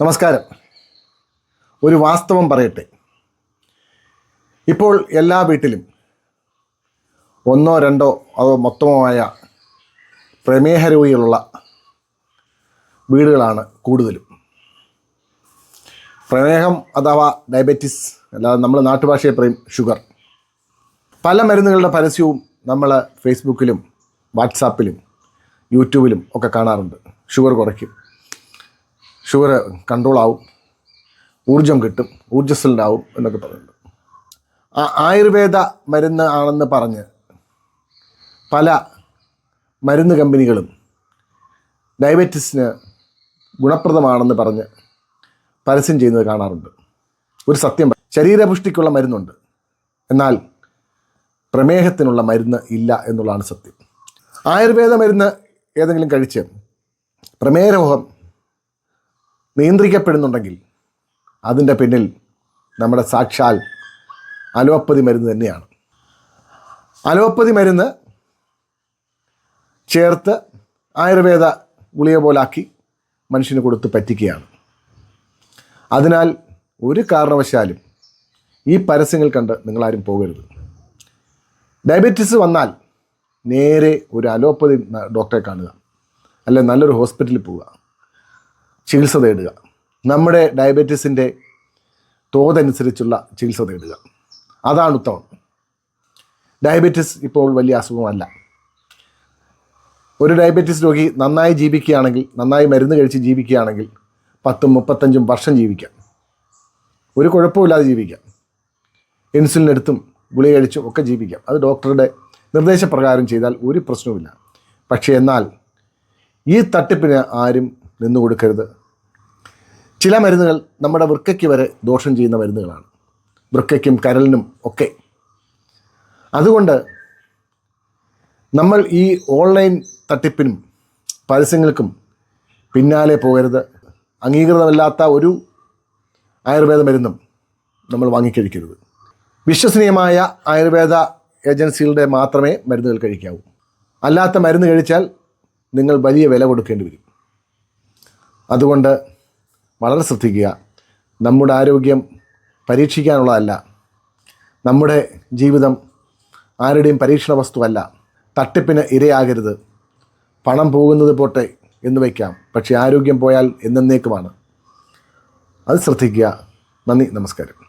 നമസ്കാരം. ഒരു വാസ്തവം പറയട്ടെ. ഇപ്പോൾ എല്ലാ വീട്ടിലും ഒന്നോ രണ്ടോ അതോ മൊത്തമായ പ്രമേഹ രോഗികളുള്ള വീടുകളാണ് കൂടുതലും. പ്രമേഹം അഥവാ ഡയബറ്റിസ് അല്ലാതെ നമ്മൾ നാട്ടുഭാഷയെ പറയും ഷുഗർ. പല മരുന്നുകളുടെ പരസ്യവും നമ്മൾ ഫേസ്ബുക്കിലും വാട്സാപ്പിലും യൂട്യൂബിലും ഒക്കെ കാണാറുണ്ട്. ഷുഗർ കുറയ്ക്കും. ഷുഗർ കൺട്രോൾ ആവും ഊർജം കിട്ടും ഊർജസ്വലനാവും എന്നൊക്കെ പറയുന്നുണ്ട്. ആ ആയുർവേദ മരുന്ന് ആണെന്ന് പറഞ്ഞ് പല മരുന്ന് കമ്പനികളും ഡയബറ്റിസിന് ഗുണപ്രദമാണെന്ന് പറഞ്ഞ് പരസ്യം ചെയ്യുന്നത് കാണാറുണ്ട്. ഒരു സത്യം ശരീരപുഷ്ടിക്കുള്ള മരുന്നുണ്ട്. എന്നാൽ പ്രമേഹത്തിനുള്ള മരുന്ന് ഇല്ല എന്നുള്ളതാണ് സത്യം. ആയുർവേദ മരുന്ന് ഏതെങ്കിലും കഴിച്ച് പ്രമേഹരോഗം നിയന്ത്രിക്കപ്പെടുന്നുണ്ടെങ്കിൽ അതിന്റെ പിന്നിൽ നമ്മുടെ സാക്ഷാൽ അലോപ്പതി മരുന്ന് തന്നെയാണ്. അലോപ്പതി മരുന്ന് ചേർത്ത് ആയുർവേദ ഗുളിക പോലാക്കി മനുഷ്യന് കൊടുത്ത് പറ്റിക്കുകയാണ്. അതിനാൽ ഒരു കാരണവശാലും ഈ പരസ്യങ്ങൾ കണ്ട് നിങ്ങളാരും പോകരുത്. ഡയബറ്റീസ് വന്നാൽ നേരെ ഒരു അലോപ്പതി ഡോക്ടറെ കാണുക. അല്ലെ നല്ലൊരു ഹോസ്പിറ്റലിൽ പോവുക. ചികിത്സ തേടുക നമ്മുടെ ഡയബറ്റീസിന്റെ തോതനുസരിച്ചുള്ള ചികിത്സ തേടുക അതാണ് ഉത്തമം. ഡയബറ്റീസ് ഇപ്പോൾ വലിയ അസുഖമല്ല. ഒരു ഡയബറ്റീസ് രോഗി നന്നായി ജീവിക്കുകയാണെങ്കിൽ നന്നായി മരുന്ന് കഴിച്ച് ജീവിക്കുകയാണെങ്കിൽ പത്തും മുപ്പത്തഞ്ചും വർഷം ജീവിക്കാം. ഒരു കുഴപ്പമില്ലാതെ ജീവിക്കാം. ഇൻസുലിൻ എടുത്തും ഗുളിക കഴിച്ചും ഒക്കെ ജീവിക്കാം. അത് ഡോക്ടറുടെ നിർദ്ദേശപ്രകാരം ചെയ്താൽ ഒരു പ്രശ്നവുമില്ല. പക്ഷേ എന്നാൽ ഈ തട്ടിപ്പിന് ആരും നിന്നു കൊടുക്കരുത് ചില മരുന്നുകൾ നമ്മുടെ വൃക്കയ്ക്ക് വരെ ദോഷം ചെയ്യുന്ന മരുന്നുകളാണ്. വൃക്കയ്ക്കും കരലിനും ഒക്കെ. അതുകൊണ്ട് നമ്മൾ ഈ ഓൺലൈൻ തട്ടിപ്പിനും പരസ്യങ്ങൾക്കും പിന്നാലെ പോകരുത്. അംഗീകൃതമല്ലാത്ത ഒരു ആയുർവേദ മരുന്നും നമ്മൾ വാങ്ങിക്കഴിക്കരുത്. വിശ്വസനീയമായ ആയുർവേദ ഏജൻസികളുടെ മാത്രമേ മരുന്നുകൾ കഴിക്കാവൂ. അല്ലാത്ത മരുന്ന് കഴിച്ചാൽ നിങ്ങൾ വലിയ വില കൊടുക്കേണ്ടി വരും. അതുകൊണ്ട് വളരെ ശ്രദ്ധിക്കുക. നമ്മുടെ ആരോഗ്യം പരീക്ഷിക്കാനുള്ളതല്ല. നമ്മുടെ ജീവിതം ആരുടെയും പരീക്ഷണ വസ്തുവല്ല. തട്ടിപ്പിന് ഇരയാകരുത്. പണം പോകുന്നത് പോട്ടെ എന്ന് വയ്ക്കാം. പക്ഷേ ആരോഗ്യം പോയാൽ എന്നേക്കുമാണ്. അത് ശ്രദ്ധിക്കുക. നന്ദി നമസ്കാരം.